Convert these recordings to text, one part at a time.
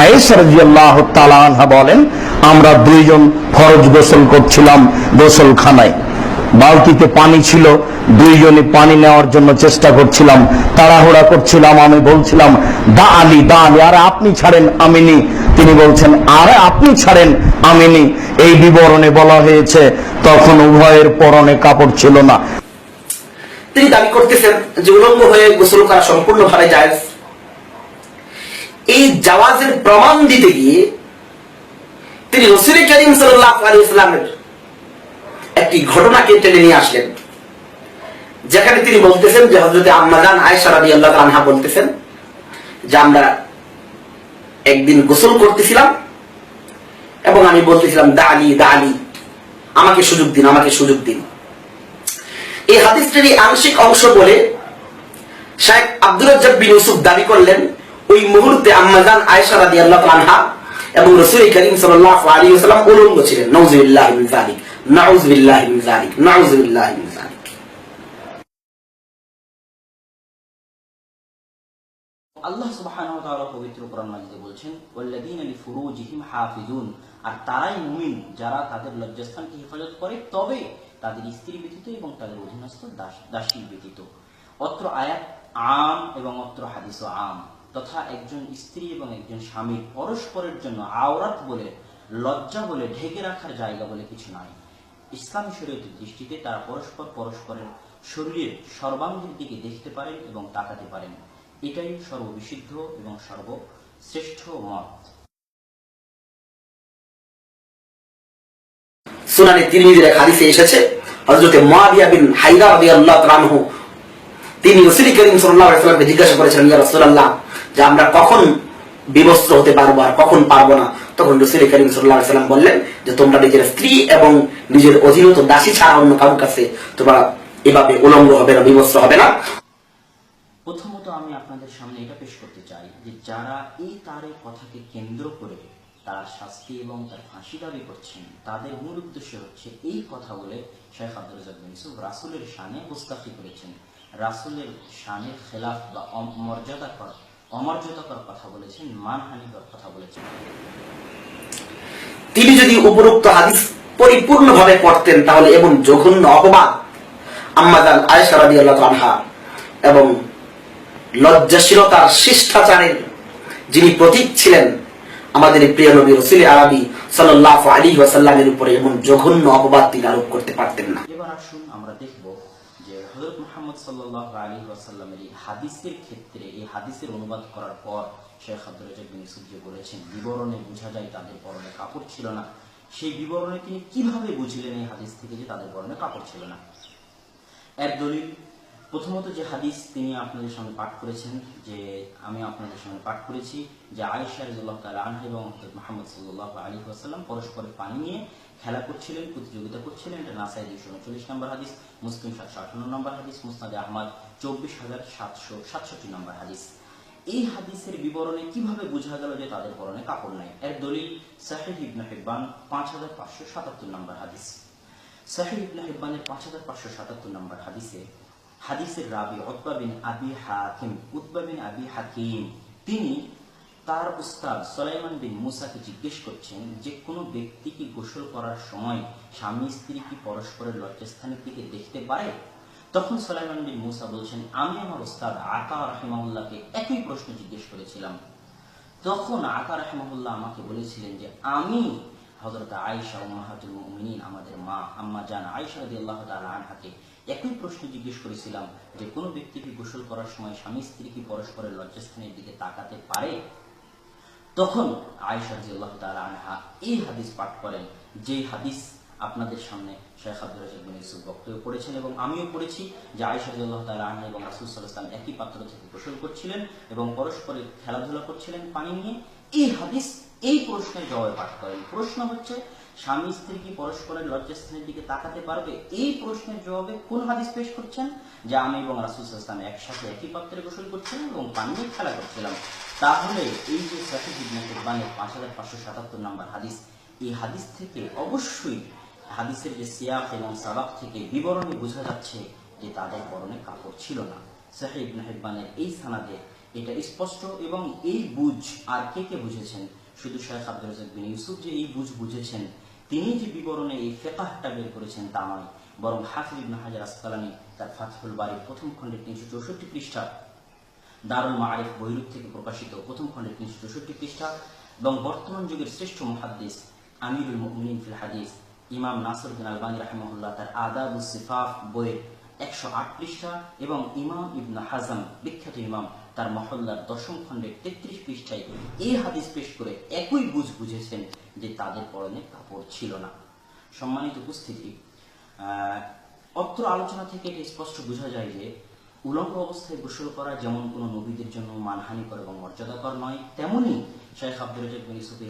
আয়েশা রাদিয়াল্লাহু তাআলা বলেন, আমরা দুইজন ফরজ গোসল করছিলাম গোসলখানায়। বালতিতে পানি ছিল, দুইজনে পানি নেওয়ার জন্য চেষ্টা করছিলাম, তাড়াহুড়া করছিলাম, আমি বলছিলাম, দা আলী দা আলী আপনি ছাড়েন, আমিনি। তিনি বলছেন, আরে আপনি ছাড়েন, আমিনি। এই বিবরণে বলা হয়েছে, তখন উভয়ের পরনে কাপড় ছিল না। তিনি দাবি করতেছেন যে হয়ে গোসল করা সম্পূর্ণভাবে জায়েজ। এই জাওয়াজের প্রমাণ দিতে গিয়ে তিনি রসুল করিম ইসলামের একটি ঘটনাকে টেনে নিয়ে আসলেন। যেখানে তিনি বলতেছেন যে হজরতে আম্মাজান আয়েশা রাদি আল্লাহ আনহা বলতেছেন যে আমরা একদিন গোসল করতেছিলাম এবং আমি বলতেছিলাম দা আলী দা আলী আমাকে সুযোগ দিন, আমাকে সুযোগ দিন। এই হাদিসটির আংশিক অংশ বলে শেখ আব্দুল রাজ্জাক বিন ইউসুফ দাবি করলেন ওই মুহূর্তে আম্মাজান আয়েশা রাদিয়াল্লাহু আনহা এবং রাসূল করিম সাল্লাল্লাহু আলাইহি ওয়াসাল্লাম উলঙ্গ ছিলেন। মিন যালিক মিন যালিক মিন যালিক। আল্লাহ সুবহানাহু ওয়া তাআলা পবিত্র কোরআন মাজিদে বলছেন, ওয়াল্লাযীনা লিফুরুজিহিম হাফিজুন। আর তারাই মুমিন যারা তাদের লজ্জাস্থানকে হেফাজত করে, তবে তাদের স্ত্রী ব্যতীত এবং তাদের অধীনস্থ দাস- দাসী ব্যতীত। অত্র আয়াত আম এবং অত্র হাদিস আম। তথা একজন স্ত্রী এবং একজন স্বামীর পরস্পরের জন্য আওরাত বলে, লজ্জা বলে, ঢেকে রাখার জায়গা বলে কিছু নয় ইসলামী শরীয়তের দৃষ্টিতে তারা পরস্পর পরস্পরের শরীরের সর্বাঙ্গের দিকে দেখতে পারেন এবং তাকাতে পারেন। এটাই সর্ববিশুদ্ধ এবং সর্বশ্রেষ্ঠ মত। সুনানে তিরমিজির এক হাদিসে এসেছে, হযরতে মুয়াবিয়া বিন হাইদা রাদিয়াল্লাহু তাআলা তিনি রাসূল করিম সাল্লাল্লাহু আলাইহি ওয়াসাল্লামকে জিজ্ঞাসা করেছিলেন ইয়া রাসূলুল্লাহ যে আমরা কখন বিবস্ত্র হতে পারব আর কখন পারব না, তখন রাসূল করিম সাল্লাল্লাহু আলাইহি ওয়াসাল্লাম বললেন যে, তোমরা নিজের স্ত্রী এবং নিজের অধীনত দাসী ছাড়া অন্য কারোর কাছে তোমরা এভাবে উলঙ্গ হবে না, বিবস্ত্র হবে না। প্রথমত আমি আপনাদের সামনে এটা পেশ করতে চাই যে, যারা এই তারের কথাকে কেন্দ্র করে তারা শাস্তি এবং তার ফাঁসি দাবি করছেন, তাদের মূল উদ্দেশ্য হচ্ছে এই কথা বলে শেখ আব্দুল রাজাক বিন ইউসুফ রাসুলের শানে মুস্তাফি করেছেন। রাসুলের শানের খেলাফ বা অমর্যাদাকর অমর্যাদাকর কথা বলেছেন মানহানিকর কথা বলেছেন। তিনি যদি উপরোক্ত হাদিস পরিপূর্ণভাবে পড়তেন তাহলে এমন জঘন্য অপবাদ আম্মাদান আয়েশা রাদিয়াল্লাহু আনহা এবং লজ্জাশীলতার শিষ্টাচারের যিনি প্রতীক ছিলেন আমাদের প্রিয় নবী রসুল আরবি সাল্লাল্লাহু আলাইহি ওয়াসাল্লামের উপরে এমন জঘন্য অপবাদ তিনি আরোপ করতে পারতেন না এবার আসুন আমরা দেখব যে হযরত মুহাম্মদ সাল্লাহ আলী ওয়াসাল্লামের এই হাদিসের ক্ষেত্রে, এই হাদিসের অনুবাদ করার পর শেখ আব্দুল রাজ্জাক বিন ইউসুফ যে বলেছেন, বিবরণে বোঝা যায় তাদের পরনে কাপড় ছিল না। সেই বিবরণে তিনি কীভাবে বুঝলেন এই হাদিস থেকে যে তাদের পরনে কাপড় ছিল না? এক দলিল প্রথমত যে হাদিস তিনি আপনাদের সামনে পাঠ করেছেন, যে আমি আপনাদের সামনে পাঠ করেছি, যে আয়েশা রাদিয়াল্লাহু তাআলা আনহা এবং হযরত মুহাম্মদ সাল্লাল্লাহু আলাইহি ওয়াসাল্লাম পরস্পরের পানি নিয়ে খেলা করছিলেন, প্রতিযোগিতা করছিলেন। এটা নাসাই দুইশো উনচল্লিশ নম্বর হাদিস, মুসলিম সাতশো আঠান্ন নম্বর হাদিস, মুসনাদে আহমদ চব্বিশ হাজার সাতশো সাতষট্টি নম্বর হাদিস। এই হাদিসের বিবরণে কীভাবে বোঝা গেল যে তাদের পরনে কাপড় নাই? এর দলিল সাহিহ ইবনে হিব্বান পাঁচ হাজার পাঁচশো সাতাত্তর নম্বর হাদিস। সাহিহ ইবনে হিব্বানের পাঁচ হাজার পাঁচশো সাতাত্তর নম্বর হাদিসে হাদিসের রাবি উতবা বিন আবি হাকিম, উতবা বিন আবি হাকিম, তিনি তার উস্তাদ সোলাইমান বিন মুসাকে জিজ্ঞেস করছেন, যে কোনো ব্যক্তি কি গোসল করার সময় স্বামী স্ত্রী কি পরস্পরের লজ্জাস্থানের দিকে দেখতে পারে? তখন সোলাইমান বিন মুসা বলছেন, আমি আমার উস্তাদ আকা রাহিমাউল্লাহকে একই প্রশ্ন জিজ্ঞেস করেছিলাম। তখন আকা রাহমাহুল্লাহ আমাকে বলেছিলেন যে, আমি হযরত আয়েশা উম্মাহাতুল মুমিনিন, আমাদের মা, আম্মা জান আয়েশা রাদিয়াল্লাহু তাআলা আনহাকে একই প্রশ্ন জিজ্ঞেস করেছিলাম যে, কোনো ব্যক্তি কি গোসল করার সময় স্বামী স্ত্রী কি পরস্পরের লজ্জাস্থানের দিকে তাকাতে পারে? তখন আয়েশা রাদিয়াল্লাহু তাআলা আনহা এই হাদিস পাঠ করেন, যে হাদিস আপনাদের সামনে শেখ আব্দুল রাজাক বিন ইউসুফ বক্তব্য পড়েছেন এবং আমিও পড়েছি, যে আয়েশা রাদিয়াল্লাহু তাআলা আনহা এবং রাসূল ওয়াসাল্লাম একই পাত্র থেকে গোসল করছিলেন এবং পরস্পরের খেলাধুলা করছিলেন পানি নিয়ে। এই হাদিস এই প্রশ্নের জবাবে পাঠ করেন। প্রশ্ন হচ্ছে স্বামী স্ত্রী কি পরস্পরের লজ্জাস্থানের দিকে তাকাতে পারবে? এই প্রশ্নের জবাবে কোন হাদিস পেশ করছেন? যে আমি এবং রাসূল ওয়াসাল্লাম একসাথে একই পাত্রে গোসল করছিলাম এবং পানি খেলা করছিলাম। তাহলে এই যে হিব্বানের পাঁচ হাজার পাঁচশো সাতাত্তর নম্বর হাদিস, এই হাদিস থেকে অবশ্যই হাদিসের যে সিয়াফ এবং সাবাক থেকে বিবরণে বোঝা যাচ্ছে যে তাদের পরনে কাপড় ছিল না। সাহেব ইবনে এই সানাদে এটা স্পষ্ট এবং এই বুঝ আর কে কে বুঝেছেন? শুধু শেখ আব্দুল রাজাক বিন ইউসুফ যে এই বুঝ বুঝেছেন তিনি যে বিবরণে এই ফেকাহটা বের করেছেন তা নয়, বরং হাফিজ ইবনে হাজার আসকালানি তার ফাতহুল বাড়ির প্রথম খণ্ডের তিনশো চৌষট্টি পৃষ্ঠা, দারুল মারিফ বৈরূপ থেকে প্রকাশিত প্রথম খণ্ডের তিনশো চৌষট্টি পৃষ্ঠা এবং বর্তমান যুগের শ্রেষ্ঠ মুহাদ্দিস আমিরুল মুমিনিন ফিল হাদিস, ইমাম নাসরুদ্দিন আলবানী রাহিমহুল্লাহ তার আদাব সিফাফ বইয়ের একশো আট পৃষ্ঠা এবং ইমাম ইবনা হাজাম বিখ্যাত ইমাম তার মহল্লার দশম খণ্ডের তেত্রিশ পৃষ্ঠায় এই হাদিস পেশ করে একই বুঝ বুঝেছেন যে তাদের পরনে কাপড় ছিল না। সম্মানিত উপস্থিতি অত্র আলোচনা থেকে এটি স্পষ্ট বোঝা যায় যে উলঙ্গ অবস্থায় গোসল করা যেমন কোনো নবীদের জন্য মানহানিকর এবং মর্যাদাকর নয়, তেমনি শেখ আব্দুল রাজাক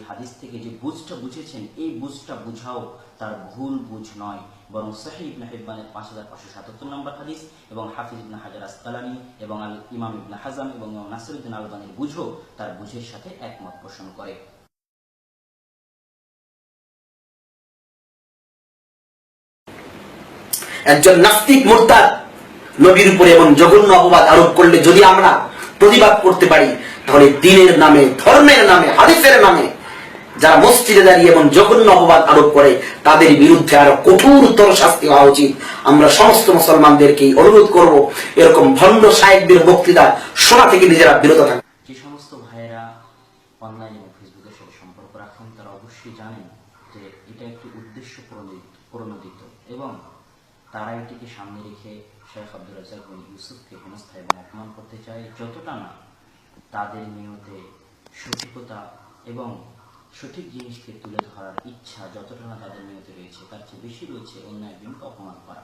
হাদিস থেকে যে বুঝটা বুঝেছেন, এই বুঝটা বুঝাও তার ভুল বুঝ নয়, বরং সাহি ইবনে হিব্বানের পাঁচ হাজার পাঁচশো সাতাত্তর নম্বর হাদিস এবং হাফিজ ইবনে হাজার আসকালানি এবং আল ইমাম ইবনে হাজাম এবং নাসিরুদ্দিন আলবানির বুঝও তার বুঝের সাথে একমত পোষণ করে। একজন নাস্তিক মোরতাদ নবীর উপরে এমন জঘন্য অপবাদ আরোপ করলে যদি আমরা প্রতিবাদ করতে পারি, তাহলে দিনের নামে, ধর্মের নামে, হাদিসের নামে যারা মসজিদে দাঁড়িয়ে এমন জঘন্য অপবাদ আরোপ করে, তাদের বিরুদ্ধে আরও কঠোরতর শাস্তি হওয়া উচিত। আমরা সমস্ত মুসলমানদেরকে অনুরোধ করব, এরকম ভণ্ড সাহেবদের বক্তৃতা শোনা থেকে নিজেরা বিরত থাকবে যে সমস্ত ভাইয়েরা অনলাইন এবং ফেসবুকের সাথে সম্পর্ক রাখেন, তারা অবশ্যই জানেন যে এটা একটি উদ্দেশ্য প্রণোদিত এবং তারা এটিকে সামনে রেখে শেখ আব্দুল রাজাক বিন ইউসুফকে হেনস্থা এবং অপমান করতে চায় যতটা না তাদের নিয়তে সঠিকতা এবং সঠিক জিনিসকে তুলে ধরার ইচ্ছা যতটা না তাদের নিয়তে রয়েছে, তার চেয়ে বেশি রয়েছে অন্য একজনকে অপমান করা।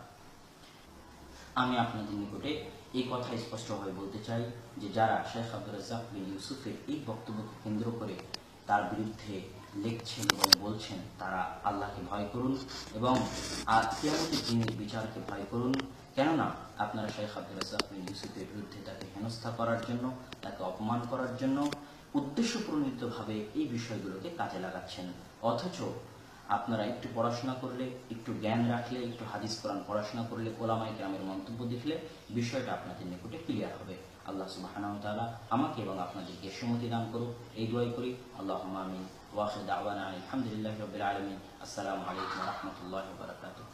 আমি আপনাদের নিকটে এই কথা স্পষ্টভাবে বলতে চাই যে যারা শেখ আব্দুল রাজ্জাক বিন ইউসুফের এই বক্তব্যকে কেন্দ্র করে তার বিরুদ্ধে লিখছেন এবং বলছেন, তারা আল্লাহকে ভয় করুন এবং আর কিয়ামতের বিচারকে ভয় করুন। কেননা আপনারা শেখ আব্দুল রাজ্জাক ইউসুফের বিরুদ্ধে তাকে হেনস্থা করার জন্য, তাকে অপমান করার জন্য উদ্দেশ্য প্রণীতভাবে এই বিষয়গুলোকে কাজে লাগাচ্ছেন। অথচ আপনারা একটু পড়াশোনা করলে, একটু জ্ঞান রাখলে, একটু হাদিস কোরআন পড়াশোনা করলে ওলামাই গ্রামের মন্তব্য দেখলে বিষয়টা আপনাদের নিকটে ক্লিয়ার হবে। আল্লাহ সুবহানাহু ওয়া তাআলা আমাকে এবং আপনাদেরকে সুমতি দান করুক, এই দোয়াই করি। আল্লাহুম্মা আমিন। ওয়া আখির দাওয়ানা আলহামদুলিল্লাহি রাব্বিল আলামিন। আসসালামু আলাইকুম ওয়া রাহমাতুল্লাহি ওয়া বারাকাতুহু।